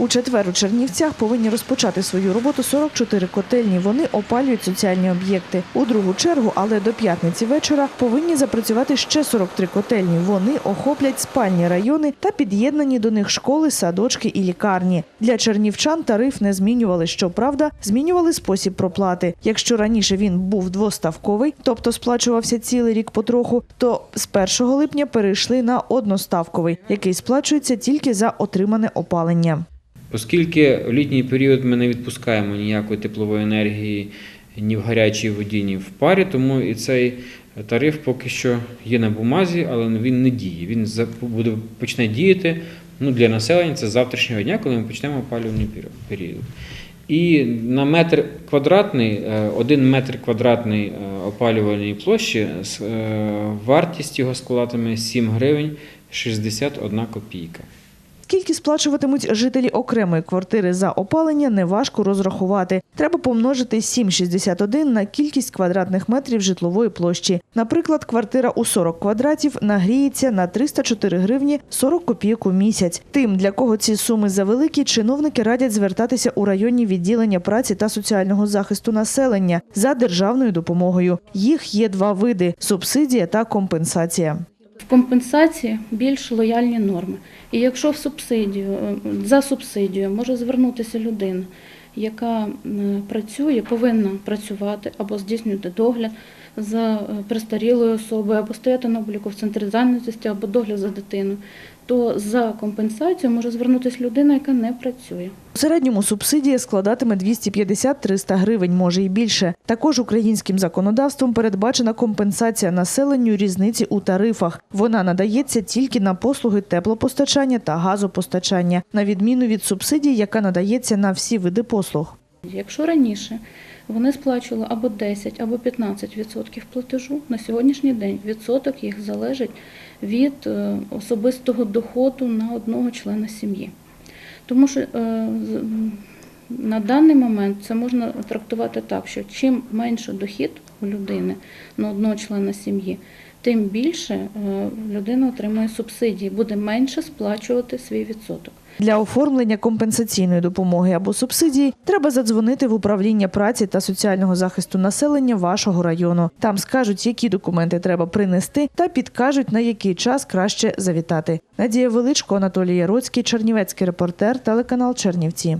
У четвер у Чернівцях повинні розпочати свою роботу 44 котельні. Вони опалюють соціальні об'єкти. У другу чергу, але до п'ятниці вечора, повинні запрацювати ще 43 котельні. Вони охоплять спальні райони та під'єднані до них школи, садочки і лікарні. Для чернівчан тариф не змінювали. Щоправда, змінювали спосіб проплати. Якщо раніше він був двоставковий, тобто сплачувався цілий рік потроху, то з 1 липня перейшли на одноставковий, який сплачується тільки за отримане опалення. Оскільки в літній період ми не відпускаємо ніякої теплової енергії ні в гарячій воді, ні в парі, тому і цей тариф поки що є на бумазі, але він не діє. Він буде почне діяти ну, для населення це з завтрашнього дня, коли ми почнемо опалювальний період. І на метр квадратний, е, один метр квадратний е, опалювальної площі е, вартість його складатиме 7 гривень 61 копійка. Скільки сплачуватимуть жителі окремої квартири за опалення, неважко розрахувати. Треба помножити 7,61 на кількість квадратних метрів житлової площі. Наприклад, квартира у 40 квадратів нагріється на 304 гривні 40 копійок у місяць. Тим, для кого ці суми завеликі, чиновники радять звертатися у районні відділення праці та соціального захисту населення за державною допомогою. Їх є два види: субсидія та компенсація. Компенсації більш лояльні норми. І якщо в субсидію е, за субсидію може звернутися людина, яка працює, повинна працювати або здійснювати догляд за е, престарілою особою, або стояти на обліку в центрі зайнятості, або догляд за дитиною, то за компенсацію може звернутися людина, яка не працює. У середньому субсидія складатиме 250-300 гривень, може і більше. Також українським законодавством передбачена компенсація населенню різниці у тарифах. Вона надається тільки на послуги теплопостачання та газопостачання, на відміну від субсидій, яка надається на всі види послуг. Якщо раніше вони сплачували або 10, або 15% платежу, на сьогоднішній день відсоток їх залежить від е, особистого доходу на одного члена сім'ї. Тому що е, на даний момент це можна трактувати так, що чим менше дохід у людини на одного члена сім'ї, тим більше е, людина отримує субсидії, буде менше сплачувати свій відсоток. Для оформлення компенсаційної допомоги або субсидії треба задзвонити в управління праці та соціального захисту населення вашого району. Там скажуть, які документи треба принести, та підкажуть на який час краще завітати. Надія Величко, Анатолій Яроцький, Чернівецький репортер, телеканал Чернівці.